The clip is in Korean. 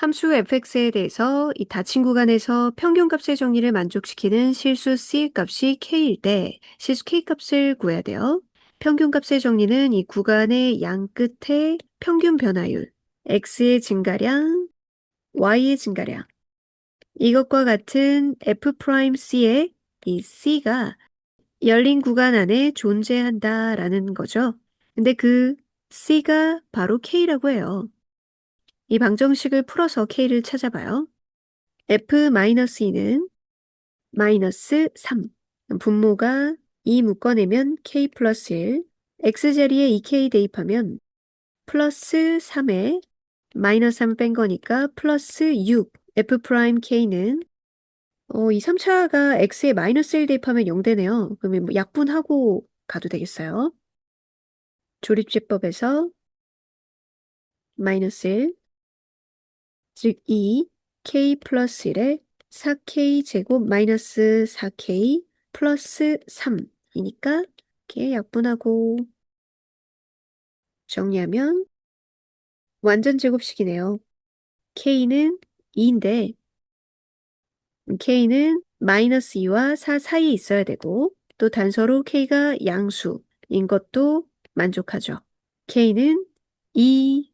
함수 fx에 대해서 이 닫힌 구간에서 평균값의 정리를 만족시키는 실수 c 값이 k일 때 실수 k 값을 구해야 돼요. 평균값의 정리는 이 구간의 양 끝에 평균 변화율, x의 증가량, y의 증가량, 이것과 같은 f'c의 이 c가 열린 구간 안에 존재한다라는 거죠. 근데 그 c가 바로 k라고 해요. 이 방정식을 풀어서 k를 찾아봐요. f-2는 마이너스 3. 분모가 2 묶어내면 k 플러스 1. x자리에 2k 대입하면 플러스 3에 마이너스 3 뺀 거니까 플러스 6. f'k는 어, 이 3차가 x에 마이너스 1 대입하면 0 되네요. 그러면 뭐 약분하고 가도 되겠어요. 조립제법에서 마이너스 1, 즉 2, k 플러스 1에 4k 제곱 마이너스 4k 플러스 3이니까 이렇게 약분하고 정리하면 완전 제곱식이네요. k는 2인데 k는 마이너스 2와 4 사이에 있어야 되고 또 단서로 k가 양수인 것도 만족하죠. k는 2